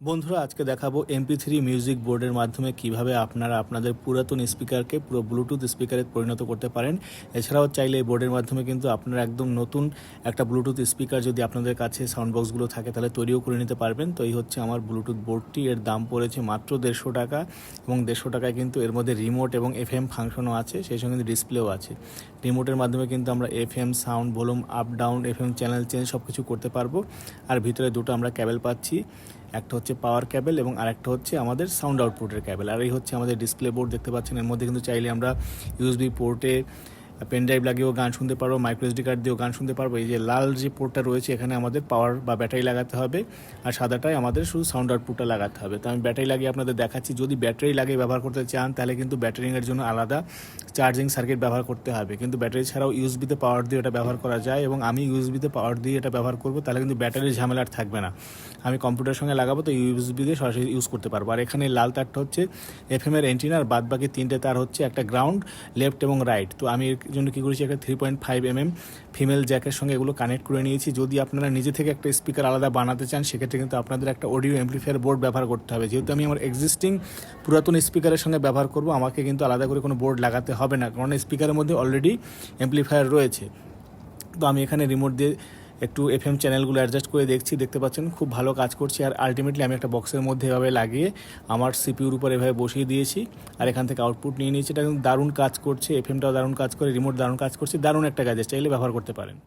বন্ধুরা, আজকে দেখাবো এমপি থ্রি মিউজিক বোর্ডের মাধ্যমে কীভাবে আপনারা আপনাদের পুরাতন স্পিকারকে পুরো ব্লুটুথ স্পিকারে পরিণত করতে পারেন। এছাড়াও চাইলে এই বোর্ডের মাধ্যমে কিন্তু আপনারা একদম নতুন একটা ব্লুটুথ স্পিকার যদি আপনাদের কাছে সাউন্ড বক্সগুলো থাকে, তাহলে তৈরিও করে নিতে পারবেন। তো এই হচ্ছে আমার ব্লুটুথ বোর্ডটি এর দাম পড়েছে মাত্র দেড়শো টাকা এবং দেড়শো টাকায় কিন্তু এর মধ্যে রিমোট এবং এফ এম ফাংশনও আছে, সেই সঙ্গে কিন্তু ডিসপ্লেও আছে। রিমোটের মাধ্যমে কিন্তু আমরা F M sound volume up down F M channel change সব কিছু করতে পারব। আর ভিতরে দুটো আমরা ক্যাবেল পাচ্ছি। একটা হচ্ছে পাওয়ার ক্যাবেল এবং আরেকটা হচ্ছে আমাদের সাউন্ড আউটপুটের ক্যাবেল আর এই হচ্ছে আমাদের ডিসপ্লে বোর্ড দেখতে পাচ্ছেন। এর মধ্যে কিন্তু চাইলে আমরা ইউএসবি পোর্টে পেন ড্রাইভ লাগিয়েও গান শুনতে পারব মাইক্রো এসডি কার্ড দিয়েও গান শুনতে পারব এই যে লাল যে পোর্টটা রয়েছে, এখানে আমাদের পাওয়ার বা ব্যাটারি লাগাতে হবে আর সাদাটায় আমাদের শুধু সাউন্ড আউটপুটটা লাগাতে হবে। তো আমি ব্যাটারি লাগিয়ে আপনাদের দেখাচ্ছি, যদি ব্যাটারি লাগিয়ে ব্যবহার করতে চান, তাহলে কিন্তু ব্যাটারিংয়ের জন্য আলাদা চার্জিং সার্কিট ব্যবহার করতে হবে। কিন্তু ব্যাটারি ছাড়াও ইউএসবিতে পাওয়ার দিয়ে এটা ব্যবহার করা যায় এবং আমি ইউএসবিতে পাওয়ার দিয়ে এটা ব্যবহার করব, তাহলে কিন্তু ব্যাটারির ঝামেলা আর থাকবে না। আমি কম্পিউটার সঙ্গে লাগাবো, তো ইউএসবি দিয়ে সরাসরি ইউজ করতে পারব। আর এখানে লাল তারটা হচ্ছে এফএম এর এন্টিনা বাদ বাকি তিনটে তার হচ্ছে একটা গ্রাউন্ড লেফট এবং রাইট তো আমি জন্য কী করেছি, একটা three point five M M female জ্যাকের সঙ্গে এগুলো কানেক্ট করে নিয়েছি। যদি আপনারা নিজে থেকে একটা স্পিকার আলাদা বানাতে চান, সেক্ষেত্রে কিন্তু আপনাদের একটা অডিও অ্যাম্পলিফায়ার বোর্ড ব্যবহার করতে হবে। যেহেতু আমি আমার এক্সিস্টিং পুরাতন স্পিকারের সঙ্গে ব্যবহার করব, আমাকে কিন্তু আলাদা করে কোনো বোর্ড লাগাতে হবে না। কারণ স্পিকারের মধ্যে অলরেডি অ্যাম্পলিফায়ার রয়েছে। তো আমি এখানে রিমোট দিয়ে একটু এফ এম চ্যানেলগুলো অ্যাডজাস্ট করে দেখছি, দেখতে পাচ্ছেন খুব ভালো কাজ করছি। আর আলটিমেটলি আমি একটা বক্সের মধ্যে এভাবে লাগিয়ে আমার সিপিউর উপর এভাবে বসিয়ে দিয়েছি আর এখান থেকে আউটপুট নিয়ে নিয়েছি। এটা দারুণ কাজ করছে এফ এমটাও দারুণ কাজ করে রিমোট দারুণ কাজ করছে, দারুণ একটা কাজে চাইলে ব্যবহার করতে পারেন।